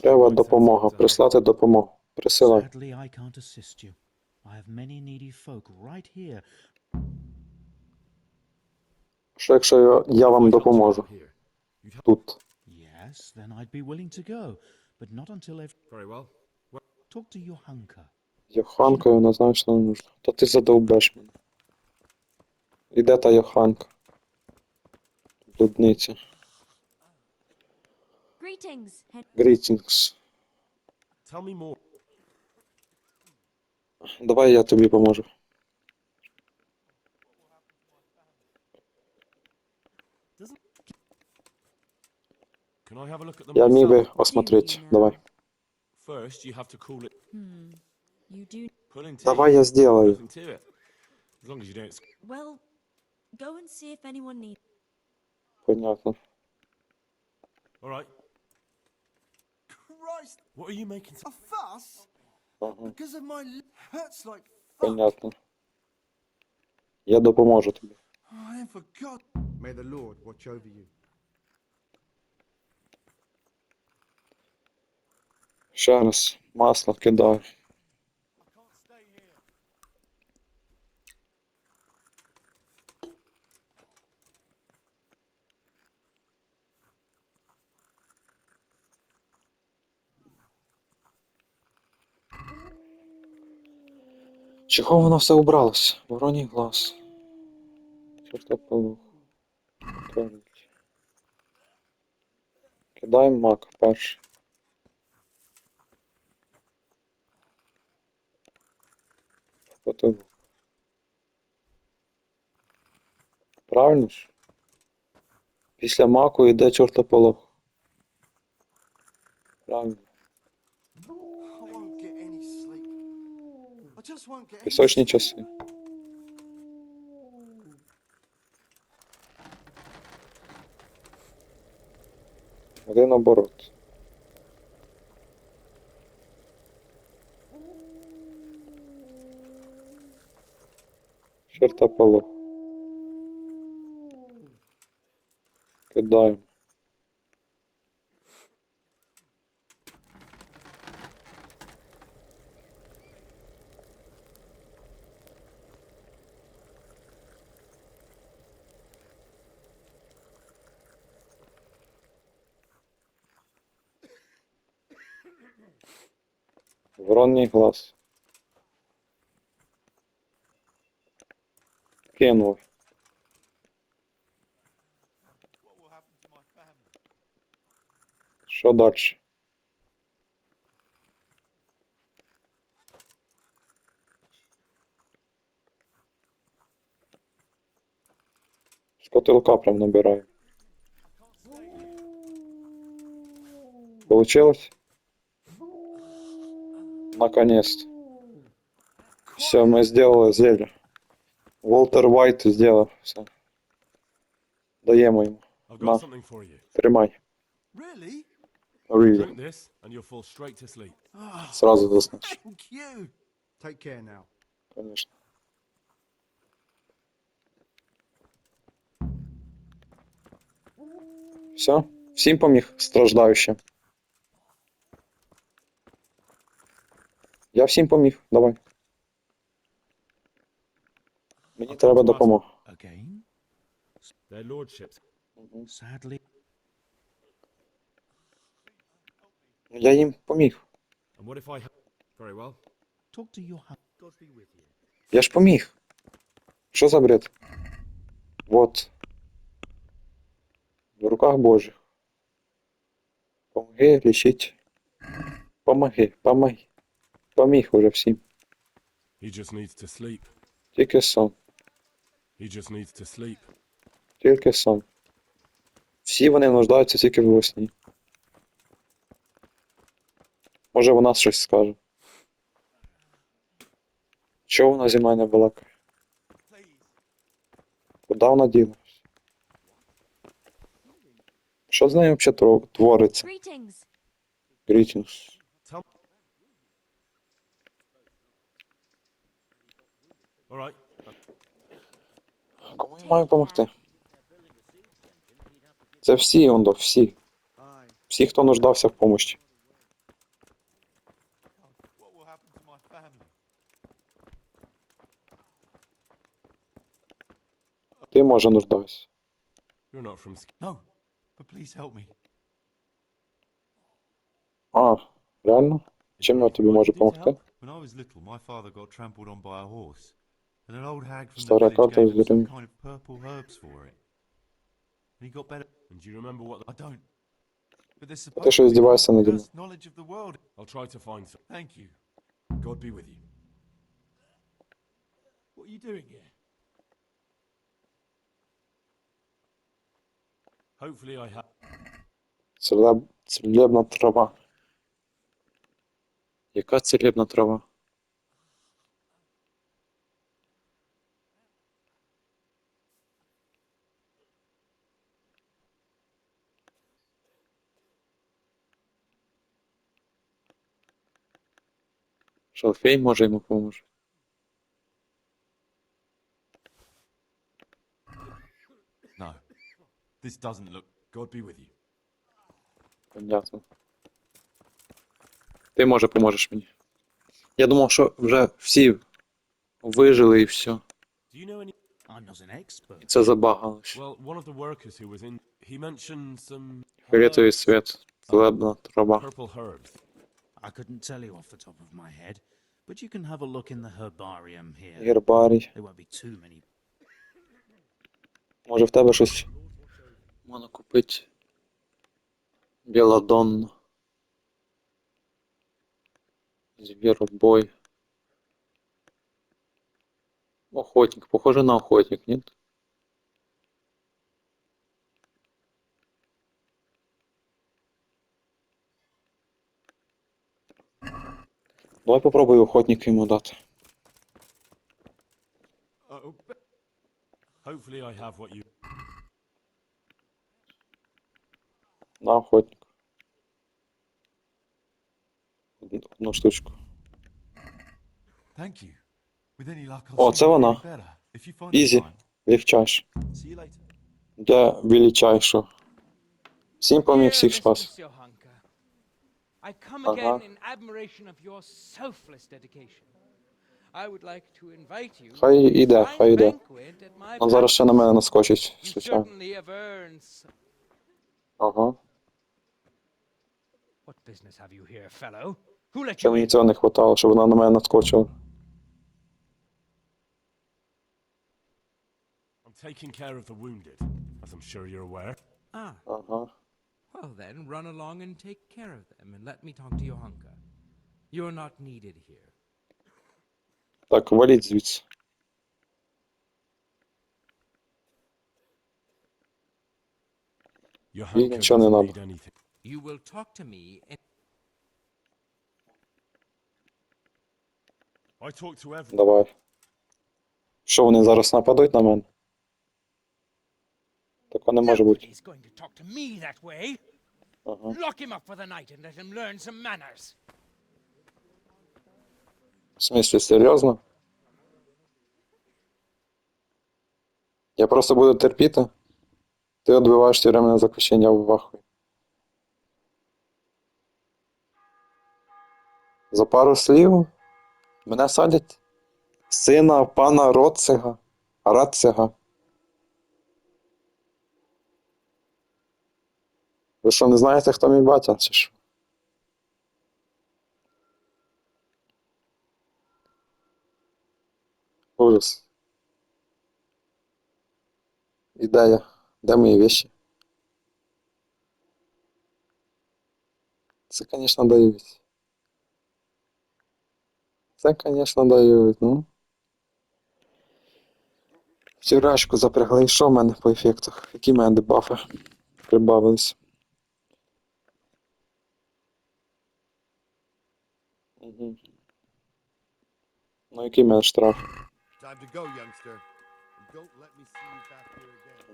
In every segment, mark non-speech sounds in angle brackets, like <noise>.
Треба допомога. Прислати допомогу. Присилай. Що якщо я, вам допоможу тут? Yes, then I'd be willing to go, but not until I've Very well. talked to Johanka. Йоханка однозначно не нужна. Та ти задовбеш мене. Іде та Йоханка. Блудниця. Greetings, Hen- Грітінгс. Tell me more. Давай я тобі поможу. Can I have a look at them Я міг би myself? осмотреть. Давай. First, you have to call it Hmm. You do. pulling teeth. Давай я сделаю. Nothing to it. As long as you don't. sc- Well, go and see if anyone needs. Понятно. All right. Christ, What are you making? a fuss? Ага, Because of my l- hurts like fuck. понятно. Я допоможу тобі. Oh, I am for God. May the Lord watch over you. Ще раз масло кидаю. Чого воно все убралось? Вороній глаз. Чортополох. Твердь. Кидаємо мак перший. Потом. Правильно ж? Після маку йде чортополох. Правильно. I won't get any sleep. I just won't get any Пісочні часи. Один оборот. Чертополох. Кидаємо. Воронний глаз. Кинув. Що далі? З котелка прям набираю. Получилось? Наконец-то. Все, мы сделали зелье. Волтер Вайт сделал все. Даємо йому. I've got No. something for you. Тримай. Really? Really. Drink this, and you'll fall straight to sleep. <gasps> Oh, Сразу заснеш. thank you. Take care now. Конечно. Все? Всім поміг страждаючим. Я всім поміг. Давай. Мені треба допомога. Again? Their lordships. Sadly, Я їм поміг. And what if I? ha- Very well. talk to Johanka. God be with you. Я ж поміг. Що за бред? Вот. В руках Божих. Помоги лічить. Помоги, помоги. Поміг уже всім. He just needs to sleep. Тільки сон. He just needs to sleep. Тільки сон. Всі вони нуждаються тільки в сні. Може вона щось скаже. Чого вона зі мною не балакає? Куди вона ділась? Що з нею взагалі твориться? Greetings. Кому я маю допомогти? Це всі, ондо, всі. Всі, хто нуждався в помощі. Ти, може, нуждався. You're not from Sk- No, but please help me. А, реально? Чим я тобі можу допомогти? help? When I was little, my father got trampled on by a horse, and an old hag from the Стара village карта gave him some звірин. kind of purple herbs for it. And he got better. And do you remember what the- I don't. But there's Ти supposed що to be здіваєшся наді мною? first knowledge of the world. I'll try to find some. Thank you. God be with you. What are you doing here? Hopefully I have. Целеб... Целебна трава. Яка целебна трава? Шалфей може йому поможе. No. This doesn't look. God be with you. Понятно. Ти може поможеш мені. Я думав, що вже всі вижили і все. Do you know any? I'm not an expert. І це забагалось. Well, one of the workers who was in. He mentioned some. Фіолетовий світ, целебна трава. Purple herbs. I couldn't tell you off the top of my head, but you can have a look in the herbarium here. Гербарій. There won't be too many. Може в тебе щось можна купити. Беладонна. Зверобой. Охотник. Похоже на охотник, нет? Давай попробую охотника ему дать. Oh, be- Hopefully I have what you. На охотник. Одну- штучку. Thank you. With any luck, I'll О, це вона. Ізі. See you later. Для величайшого. Всім поміг, всіх спас. I come Uh-huh. again in admiration of your selfless dedication. I would like to invite you Хай to a іде, хай іде. banquet at my Он зараз ще на мене наскочить, звичайно. certainly have earned some... Ага. What business have you here, fellow? Who let you мені in? цього не хватало, щоб вона на мене наскочила. I'm taking care of the wounded, as I'm sure you're aware. Ah, Ага. well then, run along and take care of them and let me talk to Johanka. You're not needed here. Так, валіть звідси. Your Їй Hanka нічого не doesn't надо. need anything. You will talk to me and I talk to everyone. Давай. Що, вони зараз нападуть на мене? Такого не може бути. Nobody's going to talk to me that way. Ага. Lock him up for the night and let him learn some manners. В смислі, серйозно? Я просто буду терпіти. Ти відбиваєш тюремне заключення в вахуї. За пару слів мене садять сина пана Роцега. Рацега. Ви що, не знаєте, хто мій батя, чи що? Ужас. Ідея. Де мої вещи? Це, звісно, дають. Це, звісно, дають, ну. В тюрячку запрягли. І що в мене по ефектах? Які в мене дебафи прибавились? Ну, який мене штраф?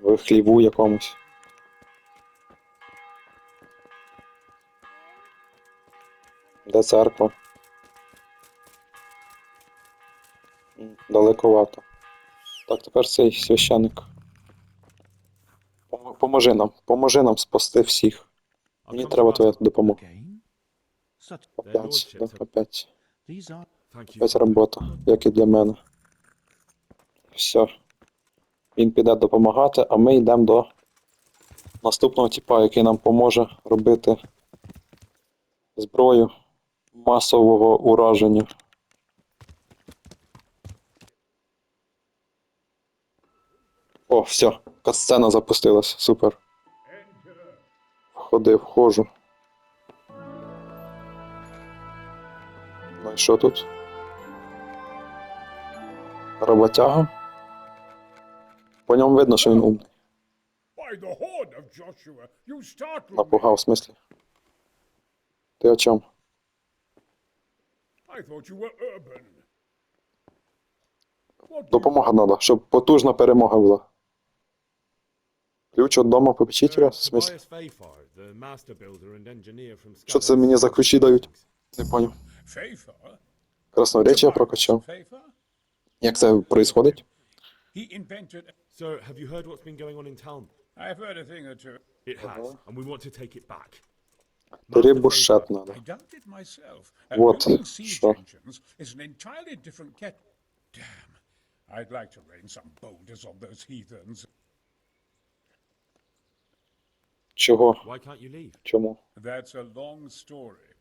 В хліву якомусь. Де церква? Далековато. Так, тепер цей священник. Поможи нам, поможи нам спасти всіх. Мені треба твоя допомога. Опять, опять. Опять робота, як і для мене. Все. Він піде допомагати, а ми йдемо до наступного типа, який нам поможе робити зброю масового ураження. О, все, катсцена запустилась, супер. Входи, вхожу. Що тут? Роботяга. По ньому видно, що він умний. Напугав, в смислі. Ти о чому? Допомога треба, щоб потужна перемога була. Ключ від дому попечителя? В смислі? Що це мені за ключі дають? Не поняв. Favor? Прокачав. Як це invented. Sir, have you heard what's been going on in town? I've heard a thing or two. It has, and we want to take it back. Трибушет надо. Uh, different ket. Damn. I'd like to rain some boulders on those heathens. Чого? Чому? That's a long story.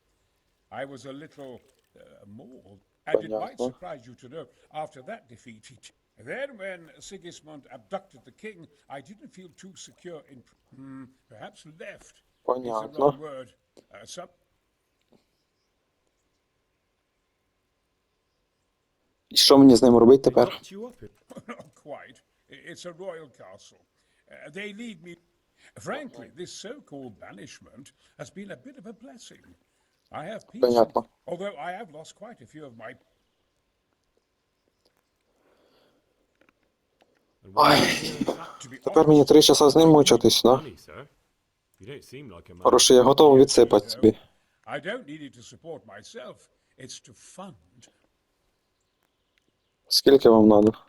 I was a little uh, mauled, and it might Понятно. surprise you to know, after that defeat, he t- then when Sigismund abducted the king, I didn't feel too secure in, hmm, perhaps left. Is the Понятно. wrong word. Uh, some, І що мені з ним робити тепер? <laughs> Locked you up in- Not quite. I- It's a royal castle. Uh, they lead me. Frankly, this so called banishment has been a bit of a blessing. I have peace, Понятно. although I have lost quite a few of my. тепер мені три часа з ним мучитись, да? Хороше, я готовий відсипати собі. I don't need it to support myself. It's to fund. Скільки вам треба?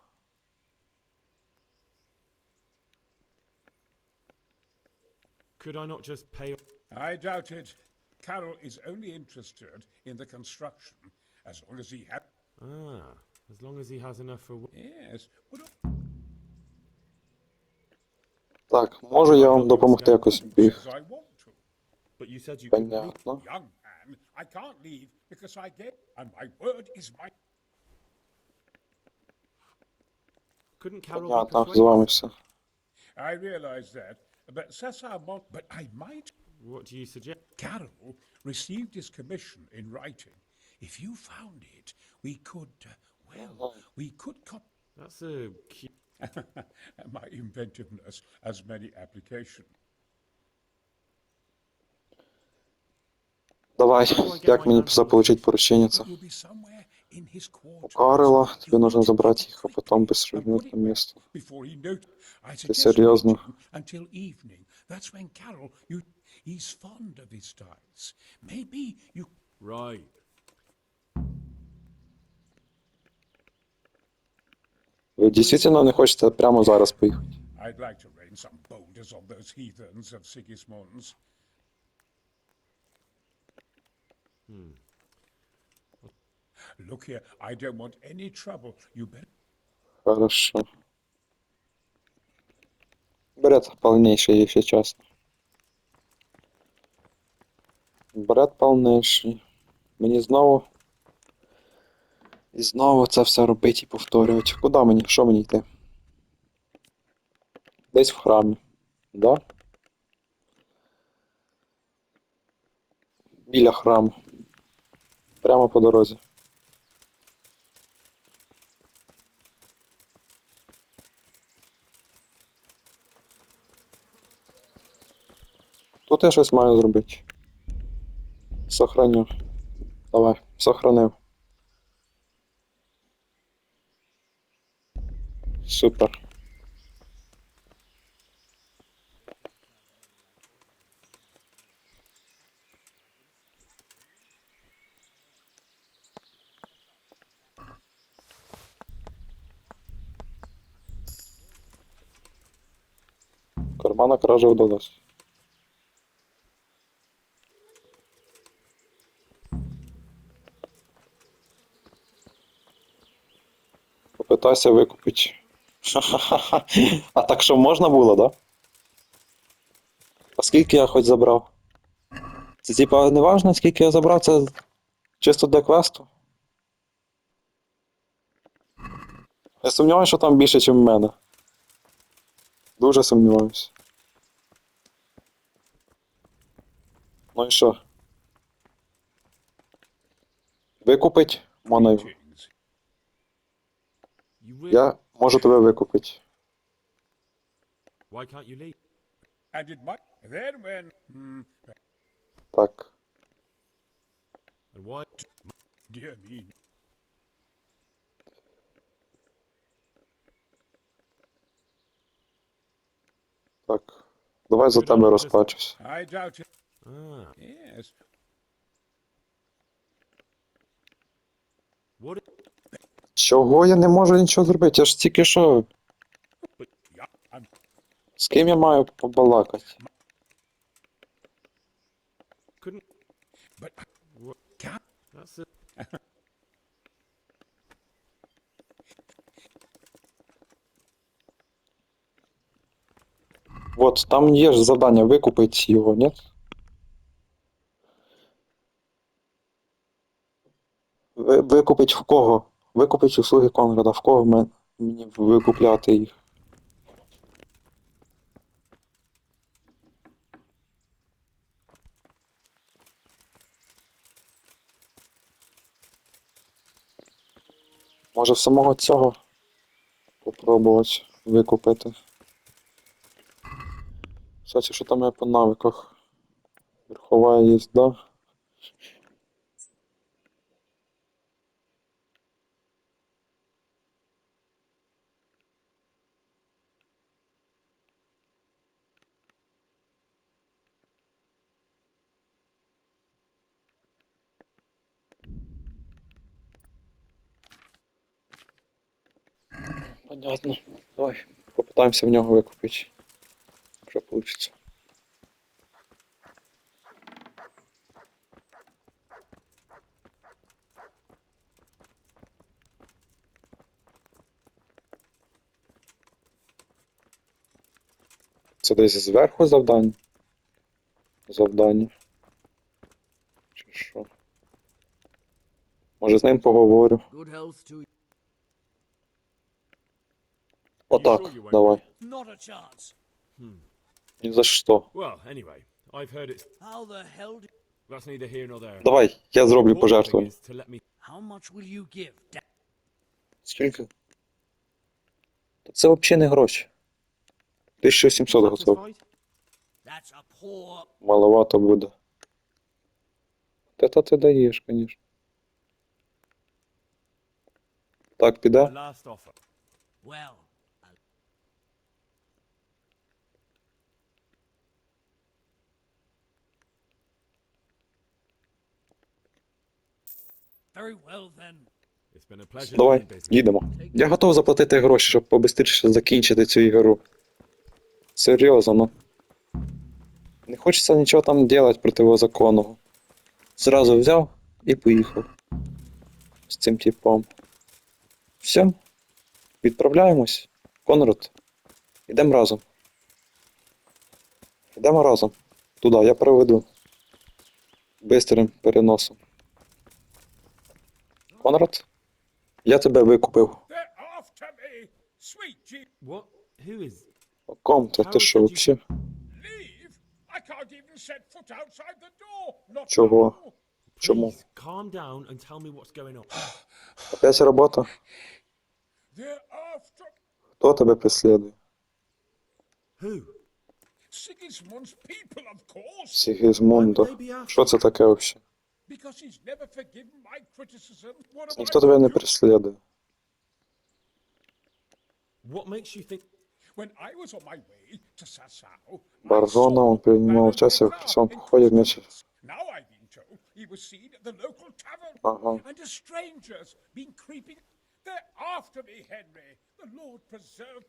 Could I not just pay? I doubt it. Carol is only interested in the construction, as long as he has. Ah, as long as he has enough for. Yes, but Так, можу я вам допомогти якось біг. as I want to. But you said you could. Понятно. Young man, I can't leave because I get, and my word is my. Couldn't Carol be Понятно, з persuaded? вами все. I realize that, but Cesar Mon- but I might. What do you suggest? Carol received his commission in writing. If you found it, we could, uh, well, we could cop. That's a cute. my inventiveness has many applications. Давай, як мені in his У. Карла, тобі You нужно забрати їх, а безшумно put it на he he's fond of his dice. Maybe you Right. Ви дійсно не хочете прямо зараз поїхати? I'd like to rain some boulders on those heathens of Sigismund's. Look here, I don't want any trouble. You better. Хорошо. Бред полнейший, якщо чесно. Бред повніший. Мені знову. І знову це все робити і повторювати. Куди мені? Що мені йти? Десь в храмі. Да? Біля храму. Прямо по дорозі. Тут я щось маю зробити. Сохраню. Давай, сохранив. Супер. Кармана кража вдалась. Питайся викупити. Ха-ха-ха. <laughs> А так що можна було, да? А скільки я хоч забрав? Це типа не важно, скільки я забрав, це чисто для квесту. Я сумніваюся, що там більше, ніж в мене. Дуже сумніваюся. Ну і що? Викупить Моною. Я можу тебе викупити. Так. Так. Давай за тебе розплачусь. Чого я не можу нічого зробити? Я ж тільки що. З ким я маю побалакати? Couldn't... But What? can't. That's it. От, там є ж завдання викупити його, ні? Ви, викупить в кого? Викупить услуги Конрада, в кого мені викупляти їх? Може в самого цього попробувати викупити. Кстати, що там я по навиках? Верхова їзда. Понятно. Давай, попитаємося в нього викупити. Якщо вийде. Це десь зверху завдання? Завдання. Чи що? Може з ним поговорю. That's neither here nor there. Давай, я зроблю Important thing пожертвування. is to let me... How much will you give? Da- Скільки? Та це взагалі не гроші. 1700 готов. Satisfied? That's a poor... Маловато буде. Та та ти даєш, звісно. Так, The піде? last offer. Well, Давай, їдемо. Я готов заплатити гроші, щоб побистріше закінчити цю ігру. Серйозно, ну. Не хочеться нічого там робити противозаконного. Зразу взяв і поїхав. З цим типом. Все. Відправляємось. Конрад. Ідемо разом. Йдемо разом. Туди, я проведу. Бистрим переносом. Конрад? Я тебе викупив. Ком ти? Ти що, вообще? Чого? Чому? Опять робота? Хто тебе преслідує? Сігізмундо. Що це таке взагалі? Because he's never forgiven my criticism. What am Ніхто тебе не do? What makes you think... When I was on my way to Sassau, I Барзона, он принимал участие в Becker походе вместе. Christmas. Now I've been told he was seen at the local tavern. Ага. And a stranger's been creeping. They're after me, Henry. The Lord preserve.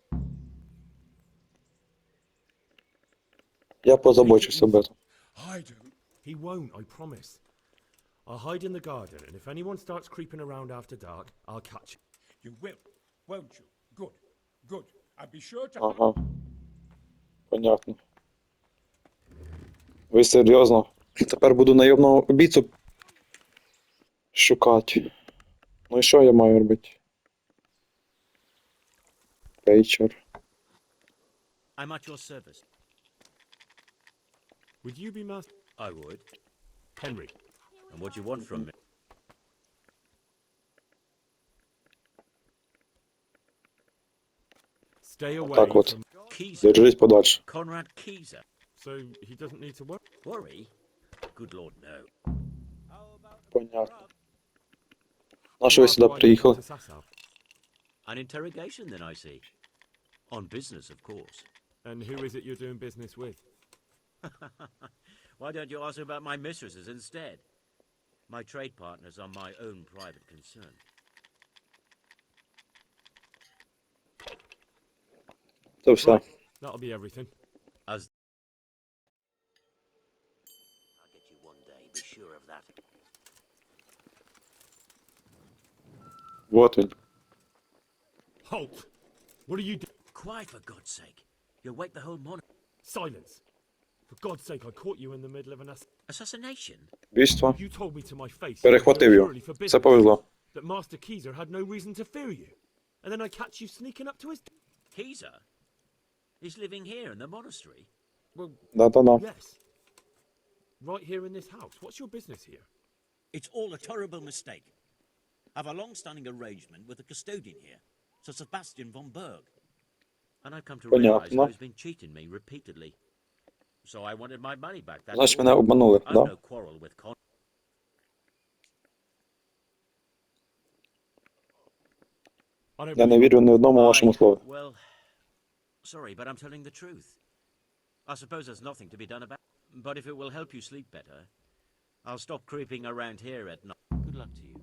Я позабочусь об этом. I don't. He won't, I promise. I'll hide in the garden, and if anyone starts creeping around after dark, I'll catch him. You will. won't you? Good, good. I'll be sure to. Ага. Понятно. Ви серйозно? Тепер буду найомного убійцю шукати. Ну і що я маю робити? Пейчер. I'm at your service. Would you be Master I would. Henry? And what do you want from me? Stay away Так от. from. Keezer. Держись подальше. Conrad Keezer. So he doesn't need to work. Worry? Good lord, no. Понятно. На що ви сюди приїхали? To Sasau. An interrogation, then, I see. On business, of course. And who is it you're doing business with? <laughs> Why don't you ask about my mistresses instead? My trade partners are my own private concern. So, so. Right. That'll be everything. As I'll get you one day, be sure of that. What? in? Halt! What are you doing? Quiet, for God's sake. You'll wake the whole monarchy. Silence! For God's sake, I caught you in the middle of an ass. Assassination? Вбивство. You told me to my face. Перехватив you're його. purely for Все business, повезло. That Master Keezer had no reason to fear you. And then I catch you sneaking up to his. Keezer? He's living here in the monastery. Well, Да-да-да. yes. Right here in this house. What's your business here? It's all a terrible mistake. I've a long-standing arrangement with the custodian here, Sir Sebastian von Berg. And I've come to realize Понятно. that he's been cheating me repeatedly. So I wanted my money back. That's Значить, all. мене обманули, I've да? no quarrel with Con. I don't Я не believe вірю ні одному вашому I- слову. Well, sorry, but I'm telling the truth. I suppose there's nothing to be done about But if it will help you sleep better, I'll stop creeping around here at night. Good luck to you.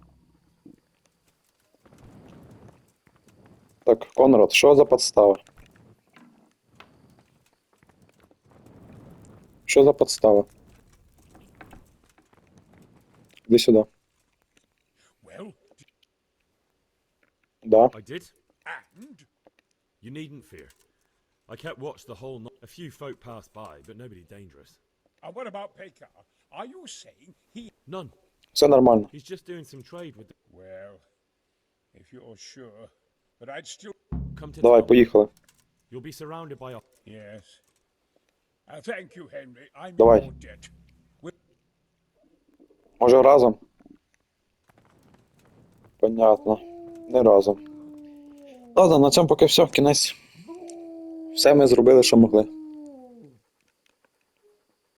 Так, Конрад, що за подстава? Що за подстава? Іди сюди. Well, Да. I did. and You needn't fear. I kept watch the whole night. A few folk passed by, but nobody dangerous. uh, what about Pekar? Are you saying he? None. Все нормально. He's just doing some trade with the. Well, if you're sure, but I'd still. Come to Давай, поїхали. You'll be surrounded by. op- Yes. Давай. your debt. Може разом? Понятно. Не разом. Ладно, на цьому поки все, кінець. Все ми зробили, що могли.